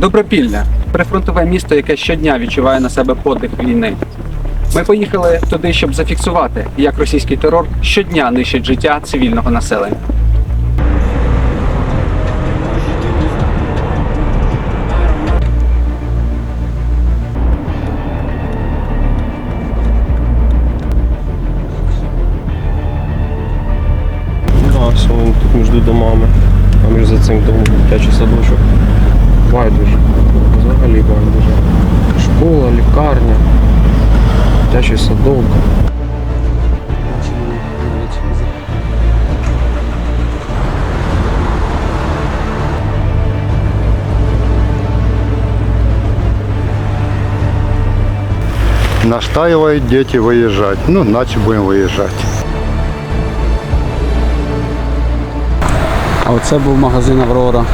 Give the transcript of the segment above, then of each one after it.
Добропілля прифронтове місто, яке щодня відчуває на себе подих війни. Ми поїхали туди, щоб зафіксувати, як російський терор щодня нищить життя цивільного населення. А, тут між домами. А між за цим домом дитячий садочок. Байдуже. Взагалі байдуже. Школа, лікарня, дитячий садок. Настаивают дети выезжать. Ну, значит будем выезжать. А оце був магазин Аврора.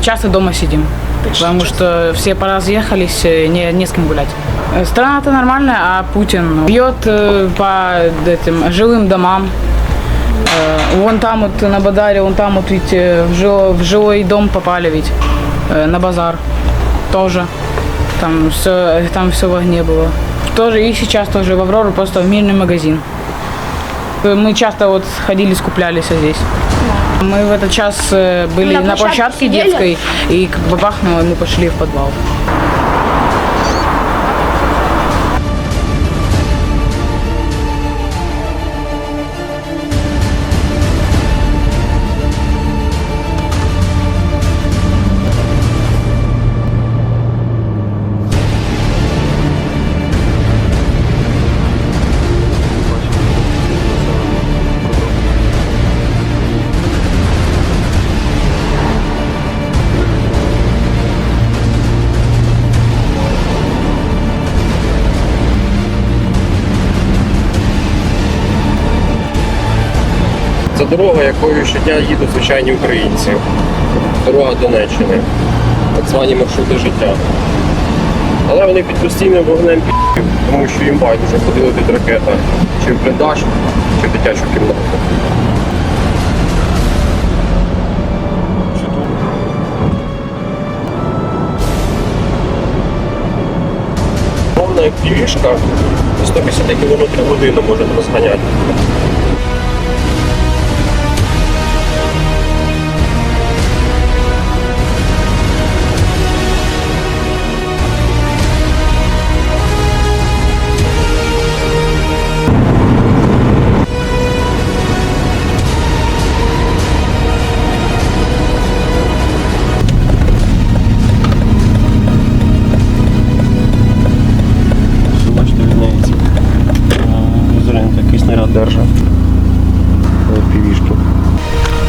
Часто дома сидим, потому что все поразъехались, э, не, не с кем гулять. Страна-то нормальная, а Путин бьет э, по этим жилым домам. Э, Вон там вот на Бадаре, вон там вот ведь в, жил- в жилой дом попали ведь, на базар тоже. Там все, там все в огне было. Тоже и сейчас тоже в Аврору, просто в мирный магазин. Мы часто вот ходили, скуплялись здесь. Мы в этот час э, были На на, площадке площадке сидели? детской, и как бы бахнуло, и мы пошли в подвал. Дорога, якою щодня їдуть звичайні українці. Дорога Донеччини. Так звані маршрути життя. Але вони під постійним вогнем пі***ів, тому що їм байдуже ходили під ракета чи в бліндаж, чи в дитячу кімнату. Повна півішка 150 км в годину може розганяти.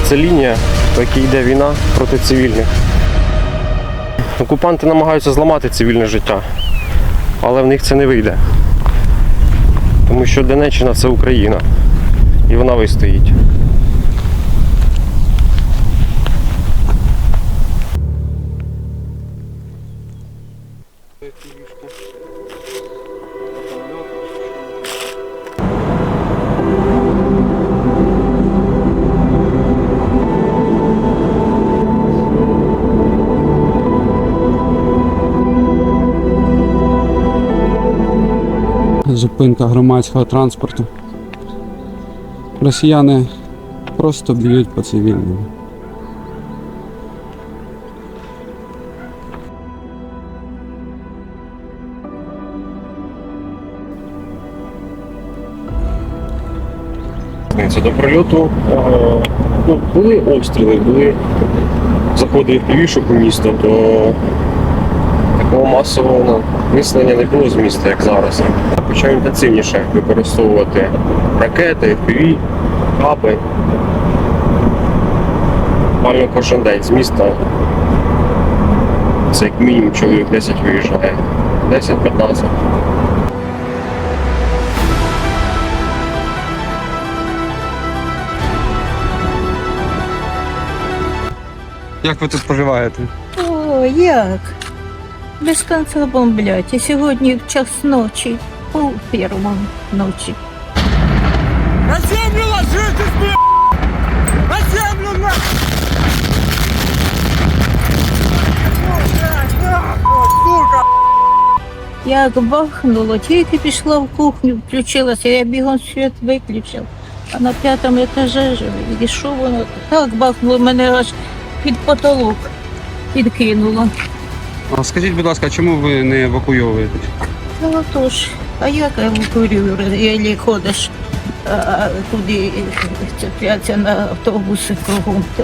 Це лінія, по якій йде війна проти цивільних. Окупанти намагаються зламати цивільне життя, але в них це не вийде. Тому що Донеччина це Україна. І вона вистоїть. Зупинка громадського транспорту. Росіяни просто б'ють по цивільному. До прильоту. е, Ну, були обстріли, були заходи півішок у місто, то такого масового ну, мислення не було з міста, як зараз. Почав інтенсивніше використовувати ракети, FPV, каби. Буквально кожен день з міста. Це як мінімум чоловік 10 виїжджає. 10-15. Як ви тут поживаєте? О, як? Без кінця бомблять. І сьогодні в час ночі пол первого ночи. На землю ложитесь, блядь! На землю! Сука! Як бахнуло, тільки пішла в кухню, включилася, я бігом світ виключив. А на п'ятому етажі живе. І що воно так бахнуло, мене аж під потолок підкинуло. А скажіть, будь ласка, чому ви не евакуйовуєтесь? Ну отож, а як евакуюю, якщо ходиш, а, а цепляться на автобуси кругом. Та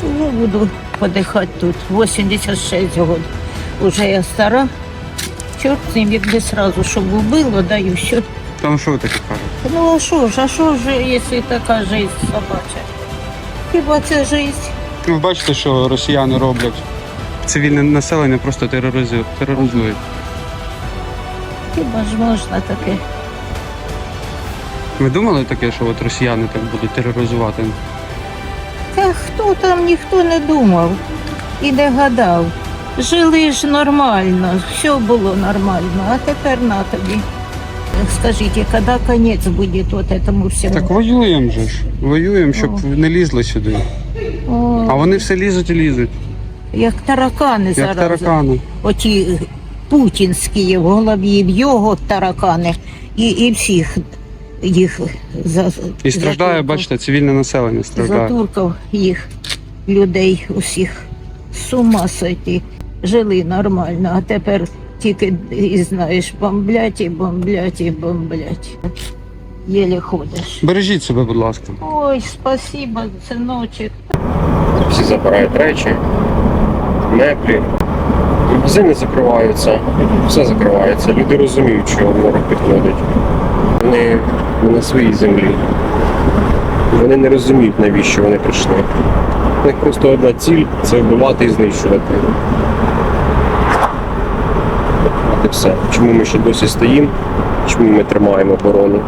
чого буду подихати тут? 86 років. Уже я стара. Чорт з ним, якби сразу, щоб вбило, да і все. Там що ви таке кажете? Ну а що ж, а що ж, якщо така життя собача? Хіба це життя? Ви бачите, що росіяни роблять. Цивільне населення просто тероризує- тероризують. Хіба ж можна таке? Ви думали таке, що от росіяни так будуть тероризувати? Та хто там ніхто не думав і не гадав. Жили ж нормально, все було нормально, а тепер на тобі. Скажіть, коли кінець буде от этому всьому? Так воюємо же ж. Воюємо, щоб не лізли сюди. О, А вони все лізуть і лізуть, як таракани як зараз. таракани. Оті путінські в голові, в його таракани і, і всіх їх за І страждає, затуркав. бачите, цивільне населення страждає. Затуркав їх людей усіх. З ума сойти. Жили нормально, а тепер тільки і знаєш, бомблять і бомблять і бомблять. Єлі ходиш. Бережіть себе, будь ласка. Ой, спасибо, синочек. Всі забирають речі, меблі, магазини закриваються, все закривається. Люди розуміють, що ворог підходить. Вони на своїй землі. Вони не розуміють, навіщо вони прийшли. У них просто одна ціль це вбивати і знищувати. От і все. Чому ми ще досі стоїмо? Чому ми тримаємо оборону?